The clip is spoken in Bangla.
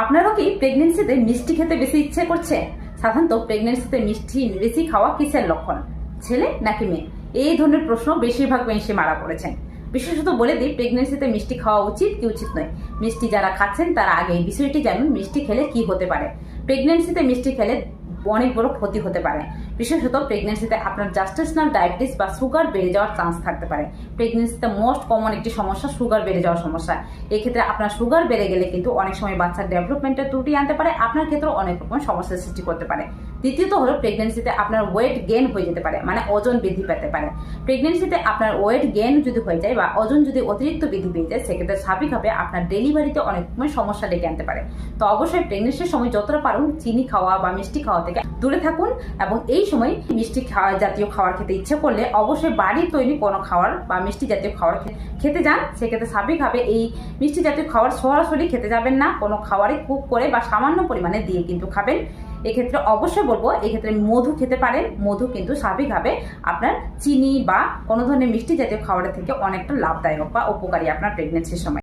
আপনারও কি প্রেগনেন্সিতে মিষ্টি খেতে বেশি ইচ্ছে করছে? সাধারণত প্রেগনেন্সিতে মিষ্টি, বেশি খাওয়া কিসের লক্ষণ? ছেলে নাকি মেয়ে? এই ধরনের প্রশ্ন বেশিরভাগ মেয়ে মারা পড়েছেন। বিশেষত বলে দিই প্রেগনেন্সিতে মিষ্টি খাওয়া উচিত কি উচিত নয়। মিষ্টি যারা খাচ্ছেন, তারা আগে এই বিষয়টি জানুন, মিষ্টি খেলে কি হতে পারে। প্রেগনেন্সিতে মিষ্টি খেলে অনেক বড় ক্ষতি হতে পারে। বিশেষত প্রেগনেন্সিতে আপনার জাস্টেশনাল ডায়াবেটিস বা সুগার বেড়ে যাওয়ার চান্স থাকতে পারে। প্রেগনেন্সিতে মোস্ট কমন একটি সমস্যা সুগার বেড়ে যাওয়ার সমস্যা। এক্ষেত্রে আপনার সুগার বেড়ে গেলে কিন্তু অনেক সময় বাচ্চার ডেভেলপমেন্টের ত্রুটি আনতে পারে, আপনার ক্ষেত্রেও অনেক রকম সমস্যার সৃষ্টি করতে পারে। দ্বিতীয়ত হলো প্রেগনেন্সিতে আপনার ওয়েট গেন হয়ে যেতে পারে মানে ওজন বৃদ্ধি পেতে পারে। প্রেগনেন্সিতে আপনার ওয়েট গেন যদি হয়ে যায় বা ওজন যদি অতিরিক্ত বৃদ্ধি পেয়ে যায়, সেক্ষেত্রে স্বাভাবিকভাবে আপনার ডেলিভারিতে অনেক সময় সমস্যা ডেকে আনতে পারে। তো অবশ্যই প্রেগনেন্সির সময় যতটা পারুন, চিনি খাওয়া বা মিষ্টি খাওয়া থেকে দূরে থাকুন এবং এই সময় মিষ্টি খাওয়া জাতীয় খাবার খেতে ইচ্ছে করলে অবশ্যই বাড়ির তৈরি কোনো খাবার বা মিষ্টি জাতীয় খাবার খেতে যান। সেক্ষেত্রে স্বাভাবিকভাবে এই মিষ্টি জাতীয় খাবার সরাসরি খেতে যাবেন না। কোনো খাবারে কুক করে বা সামান্য পরিমাণে দিয়ে কিন্তু খাবেন। এক্ষেত্রে অবশ্যই বলব, এক্ষেত্রে মধু খেতে পারেন। মধু কিন্তু স্বাভাবিকভাবে আপনার চিনি বা কোনো ধরনের মিষ্টি জাতীয় খাবারের থেকে অনেকটা লাভদায়ক বা উপকারী আপনার প্রেগনেন্সির সময়।